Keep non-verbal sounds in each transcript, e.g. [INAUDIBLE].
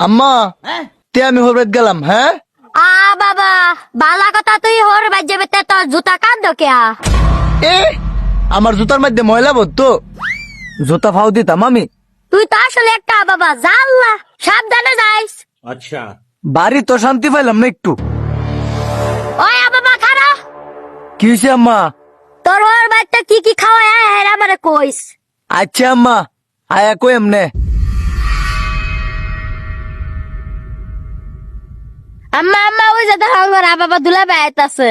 আম্মা হ্যাঁ? তে আমি হরবেত গেলাম হ্যাঁ? আ বাবা বালা কথা তুই হর বাজে তে তোর জুতা কান্দ কেয়া? এ আমার জুতার মধ্যে ময়লা তো। জুতা ফাও দিতাম আমি তুই তো আসলে একটা বাবা জাল্লা। সাবধানে যাইস। আচ্ছা। বাড়ি তো শান্তি পাইলাম না একটু। ওই বাবা খারা কি হয়েছে আম্মা? তোর হর বাচ্চা কি কি খাওয়ায় হ্যাঁ আমারে কইস। আচ্ছা আম্মা আয়া কই এমনে আম্মা আম্মা ওই যে দেখো আ বাবা দুলা বেড়াইতাছে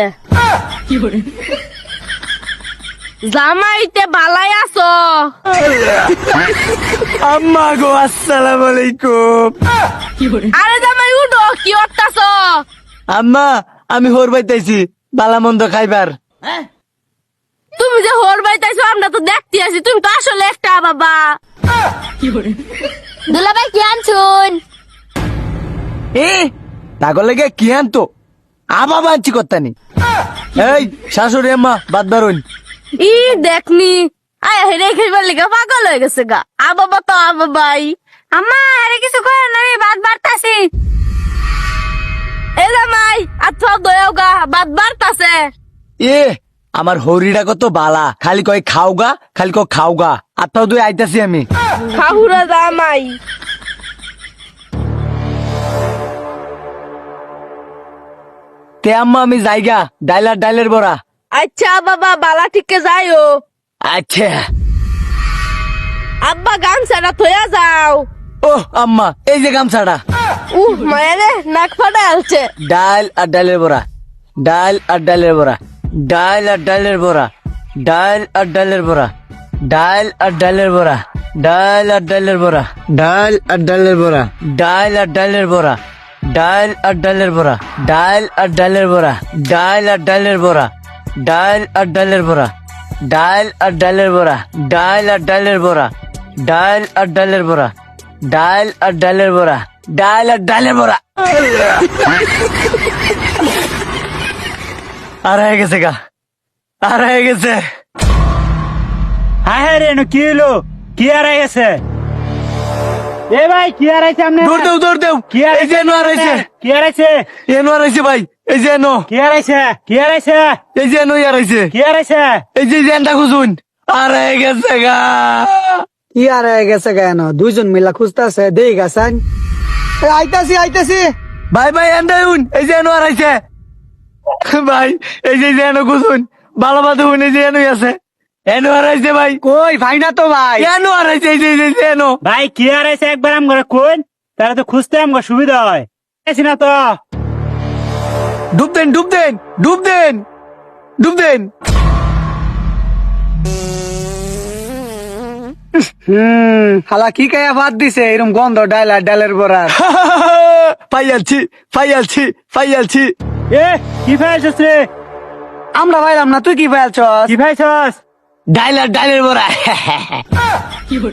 জামাইতে বালাই আছো। আম্মা গো আসসালামু আলাইকুম। আরে জামাই উঠো কি করতাছো? আম্মা আমি হর বাইতাইছি বালা মন্দ খাইবার। তুমি যে হর বাইতাইছো আমরা তো দেখতে আছি তুমি তো আসলে একটা বাবা। দুলা ভাই কি আনছুন? এ তাগর লেগে কি আনতো আবা বাঞ্চি করতানি। এই শাশুড়ি আম্মা বাদ বারুন ই দেখনি। আয় হেরে খেলবার লিগা পাগল হয়ে গেছে গা। আ বাবা তো আ বাবাই আম্মা আরে কিছু করে না আমি বাদ বাড়তাছি। এ জামাই আচ্ছা দয়াও গা বাদ বাড়তাছে। এ আমার হরিটা কত বালা। খালি কয় খাওগা খালি কয় খাওগা আত্মাও দুই আইতাছি আমি। খাহুরা জামাই তে আম্মা আমি যাইগা ডাইলার ডাইলের বড়া। আচ্ছা বাবা বালা ঠিককে যাইও। আচ্ছা। আব্বা গামছাটা থইয়া যাও। ও আম্মা এই যে গামছাটা। উহ মায়েরে নাক ফাটা আলছে। ডাল আর ডালের বড়া। ডাল আর ডালের বড়া। ডাল আর ডালের বড়া। ডাল আর ডালের বড়া। ডাল আর ডালের বড়া। ডাল আর ডালের বড়া। ডাল আর ডালের বড়া। ডাল আর ডালের বড়া। ডাল আর ডালের বড়া, ডাল আর ডালের বড়া, ডাল আর ডালের বড়া, ডাল আর ডালের বড়া, ডাল আর ডালের বড়া, ডাল আর ডালের বড়া, ডাল আর ডালের বড়া, ডাল আর ডালের বড়া, ডাল আর ডালের বড়া। আর হয়ে গেছে গা, আর হয়ে গেছে। হ্যাঁ রে কি হলো কি আর গেছে? এ ভাই কি আর আইছে আমনে দৌড় দেও দৌড় দেও। কি আর এই যে এনো আর আইছে কি আর আইছে এনো আর আইছে ভাই এই যে এনো। কি আর আইছে কি আর আইছে এই যে এনো আর আইছে কি আর আইছে এই যে জেনটা খুঁজুন। আর হয়ে গেছে গা। কি আর হয়ে গেছে কেন দুইজন মিলা খুঁজতেছে দেই গেছেন আইতাছি আইতাছি। ভাই ভাই এন্ডাউন এই যে এনো আর আইছে ভাই এই যে এনো খুঁজুন। ভালো ভালো হুন এই যে এনোই আছে। এনো ভাই? কই ভাই না তো ভাই। এনো এই যে ভাই কি একবার কোন তাহলে তো খুঁজতে সুবিধা হয়। আইছি না তো। ডুব দেন ডুব দেন ডুব দেন ডুব দেন। হুম হালা কি কায়া ভাত দিছে? এরকম গন্ধ আর ডালের বড়ার পাইয়ালছি [LAUGHS] পাইয়ালছি পাইয়ালছি এ কি ফাইছস রে? আমরা ভাইলাম না তুই কি পাইছস কি ফাইছস ডাইলার ডাইলের বড়া।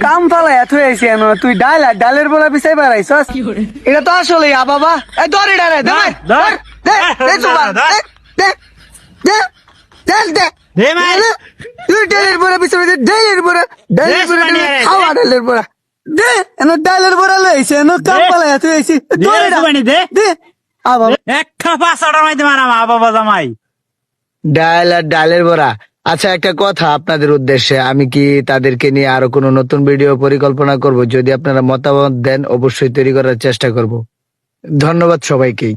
কাম ফালা এত হয়েছে তুই ডাইলার ডালের বড়া পিছাই বেড়াইছ এটা তো আসলে আ বাবা। এ ধরে ডালে দে দে এনো এনো কাম ধরে আ জামাই। ডালের বড়া। আচ্ছা একটা কথা আপনাদের উদ্দেশ্যে। আমি কি তাদেরকে নিয়ে আরও কোনো নতুন ভিডিও পরিকল্পনা করব? যদি আপনারা মতামত দেন, অবশ্যই তৈরি করার চেষ্টা করব। ধন্যবাদ সবাইকেই।